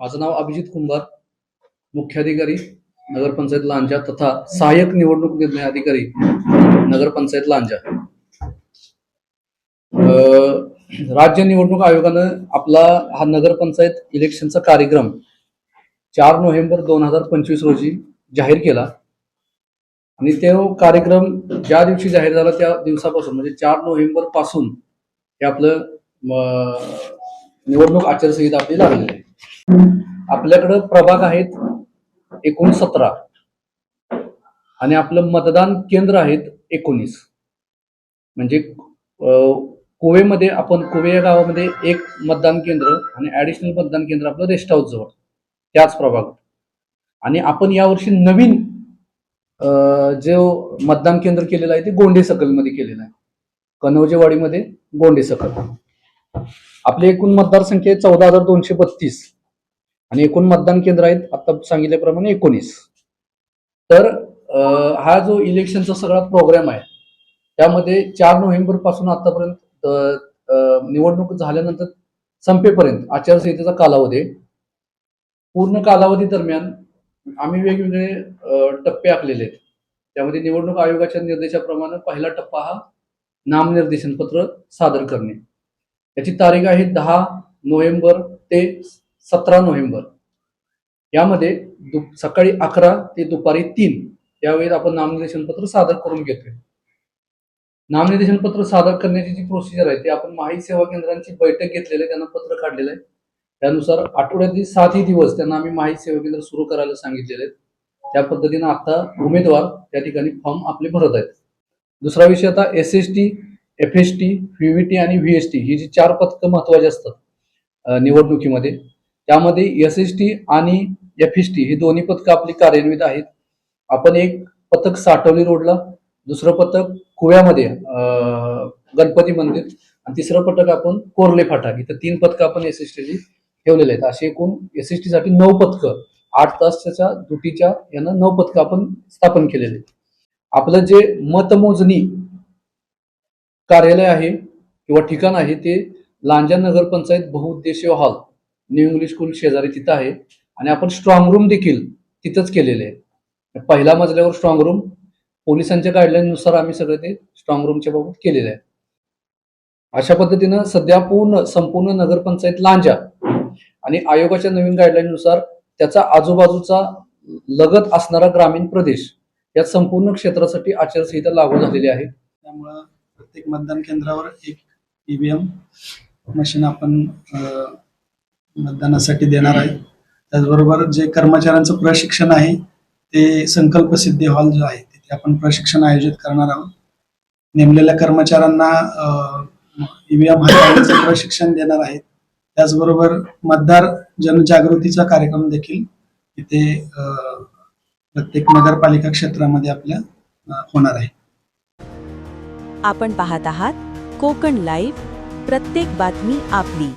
माझं नाव अभिजित कुंभार मुख्याधिकारी नगरपंचायत लांजा तथा सहाय्यक निवडणूक निर्णय अधिकारी नगरपंचायत लांजा. राज्य निवडणूक आयोगानं आपला हा नगरपंचायत इलेक्शनचा कार्यक्रम चार नोव्हेंबर दोन हजार पंचवीस रोजी जाहीर केला. आणि तो कार्यक्रम ज्या दिवशी जाहीर झाला त्या दिवसापासून म्हणजे चार नोव्हेंबरपासून हे आपलं निवडणूक आचारसंहिता आपली लागलेली आहे आपल्याकडं प्रभाग आहेत एकूण सतरा आणि आपलं मतदान केंद्र आहेत एकोणीस. म्हणजे कुवेमध्ये कोवेमध्ये आपण कोवे या गावामध्ये एक मतदान केंद्र आणि ऍडिशनल मतदान केंद्र आपलं रेस्ट हाऊस जवळ. त्याच प्रभागात. आणि आपण यावर्षी नवीन जे जो मतदान केंद्र केलेलं आहे ते गोंडे सकलमध्ये केलेलं आहे. कनौजेवाडीमध्ये गोंडे सकल आपली एकूण मतदारसंख्या आहे चौदा हजार दोनशे बत्तीस. आणि एकूण मतदान केंद्र आहेत आता सांगितल्याप्रमाणे एकोणीस. तर हा जो इलेक्शनचा सगळा प्रोग्राम आहे त्यामध्ये चार नोव्हेंबरपासून आतापर्यंत निवडणूक झाल्यानंतर संपेपर्यंत आचारसंहितेचा कालावधी पूर्ण कालावधी दरम्यान आम्ही वेगवेगळे टप्पे आखलेले आहेत. त्यामध्ये निवडणूक आयोगाच्या निर्देशाप्रमाणे पहिला टप्पा हा नामनिर्देशन पत्र सादर करणे. याची तारीख आहे दहा नोव्हेंबर ते सतरा नोव्हेंबर. यामध्ये दु सकाळी अकरा ते दुपारी तीन यावेळी आपण नामनिर्देशन पत्र सादर करून घेतोय. नामनिर्देशन पत्र सादर करण्याची जी प्रोसिजर आहे ती आपण माहिती सेवा केंद्रांची बैठक घेतलेली आहे त्यांना पत्र काढलेलं आहे. त्यानुसार आठवड्यातील सातही दिवस त्यांना आम्ही माहिती सेवा केंद्र सुरू करायला सांगितलेले आहेत. त्या पद्धतीनं आता उमेदवार त्या ठिकाणी फॉर्म आपले भरत आहेत. दुसरा विषय आता S S T F S T VVT आणि व्ही एस टी ही जी चार पथकं महत्वाची असतात निवडणुकीमध्ये. त्यामध्ये एस एस टी आणि एफ एस टी ही दोन्ही पथकं आपली कार्यान्वित आहेत. आपण एक पथक साठवली रोडला दुसरं पथक कुव्यामध्ये अं, गणपती मंदिर आणि तिसरं पथक आपण कोरले फाटा इथं तीन पथकं आपण एस एस टीची ठेवलेले आहेत. असे एकूण एस एस टीसाठी नऊ पथकं आठ तासाच्या दुटीच्या यानं नऊ पथकं आपण स्थापन केलेले आपलं जे मतमोजणी कार्यालय आहे किंवा ठिकाण आहे ते लांजा नगरपंचायत बहुउद्देशीय हॉल. न्यू इंग्लिश स्कूल शेजारी तिथं आहे. आणि आपण स्ट्रॉंग रूम देखील तिथंच केलेले आहे. पहिल्या मजल्यावर स्ट्रॉंग रूम पोलिसांच्या गाईडलाईननुसार आम्ही सगळं ते स्ट्रॉंग रूमच्या बाबत केलेलं आहे. अशा पद्धतीनं सध्या पूर्ण संपूर्ण नगरपंचायत लांजा. आणि आयोगाच्या नवीन गाईडलाईन नुसार त्याचा आजूबाजूचा लगत असणारा ग्रामीण प्रदेश या संपूर्ण क्षेत्रासाठी आचारसंहिता लागू झालेली आहे. त्यामुळं प्रत्येक मतदान केंद्रावर एक ईव्हीएम मशीन आपण मतदानासाठी देणार आहे. त्याचबरोबर जे कर्मचाऱ्यांचं प्रशिक्षण आहे ते संकल्प सिद्धी हॉल जो आहे तिथे आपण प्रशिक्षण आयोजित करणार आहोत. नेमलेल्या कर्मचाऱ्यांना ईव्हीएम हाताळण्याचं प्रशिक्षण देणार आहेत. त्याचबरोबर मतदार जनजागृतीचा कार्यक्रम देखील इथे प्रत्येक नगरपालिका क्षेत्रामध्ये आपल्या होणार आहे. आपण पाहत आहात कोकण लाईव्ह प्रत्येक बातमी आपली.